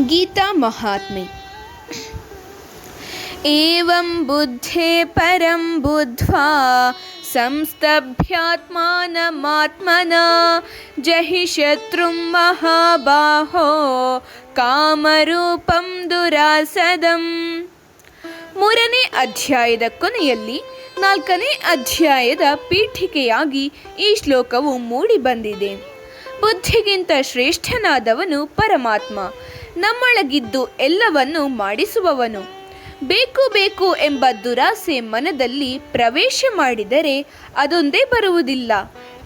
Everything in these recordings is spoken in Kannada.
ಗೀತಾ ಮಹಾತ್ಮೆ. ಏವಂ ಬುದ್ಧೇ ಪರಂ ಬುದ್ಧ್ವಾ ಸಂಸ್ತಭ್ಯಾತ್ಮಾನಮಾತ್ಮನ ಜಹಿ ಶತ್ರುಂ ಮಹಾಬಾಹೋ ಕಾಮರೂಪಂ ದುರಾಸದಂ. ಮೂರನೇ ಅಧ್ಯಾಯದ ಕೊನೆಯಲ್ಲಿ ನಾಲ್ಕನೇ ಅಧ್ಯಾಯದ ಪೀಠಿಕೆಯಾಗಿ ಈ ಶ್ಲೋಕವು ಮೂಡಿಬಂದಿದೆ ಬುದ್ಧಿಗಿಂತ ಶ್ರೇಷ್ಠನಾದವನು ಪರಮಾತ್ಮ. ನಮ್ಮೊಳಗಿದ್ದು ಎಲ್ಲವನ್ನು ಮಾಡಿಸುವವನು. ಬೇಕು ಬೇಕು ಎಂಬ ದುರಾಸೆ ಮನದಲ್ಲಿ ಪ್ರವೇಶ ಮಾಡಿದರೆ ಅದೊಂದೇ ಬರುವುದಿಲ್ಲ.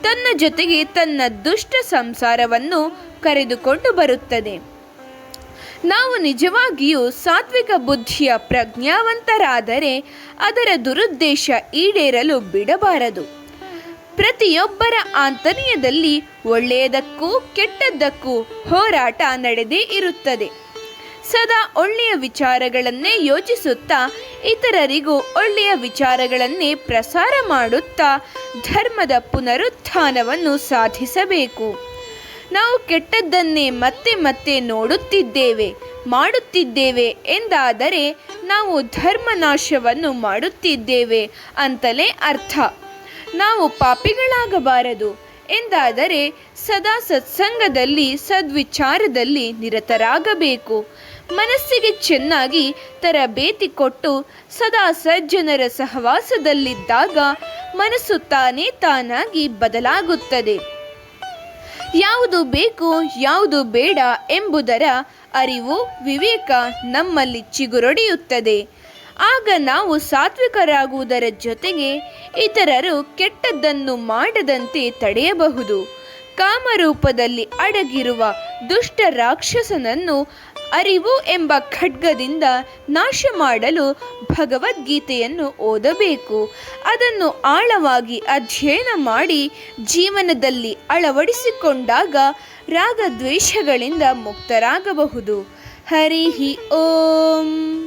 ತನ್ನ ಜೊತೆಗೆ ತನ್ನ ದುಷ್ಟ ಸಂಸಾರವನ್ನು ಕರೆದುಕೊಂಡು ಬರುತ್ತದೆ. ನಾವು ನಿಜವಾಗಿಯೂ ಸಾತ್ವಿಕ ಬುದ್ಧಿಯ ಪ್ರಜ್ಞಾವಂತರಾದರೆ ಅದರ ದುರುದ್ದೇಶ ಈಡೇರಲು ಬಿಡಬಾರದು. ಪ್ರತಿಯೊಬ್ಬರ ಆಂತರ್ಯದಲ್ಲಿ ಒಳ್ಳೆಯದಕ್ಕೂ ಕೆಟ್ಟದ್ದಕ್ಕೂ ಹೋರಾಟ ನಡೆದೇ ಇರುತ್ತದೆ. ಸದಾ ಒಳ್ಳೆಯ ವಿಚಾರಗಳನ್ನೇ ಯೋಚಿಸುತ್ತಾ, ಇತರರಿಗೂ ಒಳ್ಳೆಯ ವಿಚಾರಗಳನ್ನೇ ಪ್ರಸಾರ ಮಾಡುತ್ತಾ ಧರ್ಮದ ಪುನರುತ್ಥಾನವನ್ನು ಸಾಧಿಸಬೇಕು. ನಾವು ಕೆಟ್ಟದ್ದನ್ನೇ ಮತ್ತೆ ಮತ್ತೆ ನೋಡುತ್ತಿದ್ದೇವೆ, ಮಾಡುತ್ತಿದ್ದೇವೆ ಎಂದಾದರೆ ನಾವು ಧರ್ಮನಾಶವನ್ನು ಮಾಡುತ್ತಿದ್ದೇವೆ ಅಂತಲೇ ಅರ್ಥ. ನಾವು ಪಾಪಿಗಳಾಗಬಾರದು. ಎಂದಾದರೆ ಸದಾ ಸತ್ಸಂಗದಲ್ಲಿ, ಸದ್ವಿಚಾರದಲ್ಲಿ ನಿರತರಾಗಬೇಕು. ಮನಸ್ಸಿಗೆ ಚೆನ್ನಾಗಿ ತರಬೇತಿ ಕೊಟ್ಟು ಸದಾ ಸಜ್ಜನರ ಸಹವಾಸದಲ್ಲಿದ್ದಾಗ ಮನಸ್ಸು ತಾನೇ ತಾನಾಗಿ ಬದಲಾಗುತ್ತದೆ. ಯಾವುದು ಬೇಕು, ಯಾವುದು ಬೇಡ ಎಂಬುದರ ಅರಿವು, ವಿವೇಕ ನಮ್ಮಲ್ಲಿ ಚಿಗುರೊಡೆಯುತ್ತದೆ. ಆಗ ನಾವು ಸಾತ್ವಿಕರಾಗುವುದರ ಜೊತೆಗೆ ಇತರರು ಕೆಟ್ಟದ್ದನ್ನು ಮಾಡದಂತೆ ತಡೆಯಬಹುದು. ಕಾಮರೂಪದಲ್ಲಿ ಅಡಗಿರುವ ದುಷ್ಟ ರಾಕ್ಷಸನನ್ನು ಅರಿವು ಎಂಬ ಖಡ್ಗದಿಂದ ನಾಶ ಮಾಡಲು ಭಗವದ್ಗೀತೆಯನ್ನು ಓದಬೇಕು. ಅದನ್ನು ಆಳವಾಗಿ ಅಧ್ಯಯನ ಮಾಡಿ ಜೀವನದಲ್ಲಿ ಅಳವಡಿಸಿಕೊಂಡಾಗ ರಾಗದ್ವೇಷಗಳಿಂದ ಮುಕ್ತರಾಗಬಹುದು. ಹರಿ ಓಂ.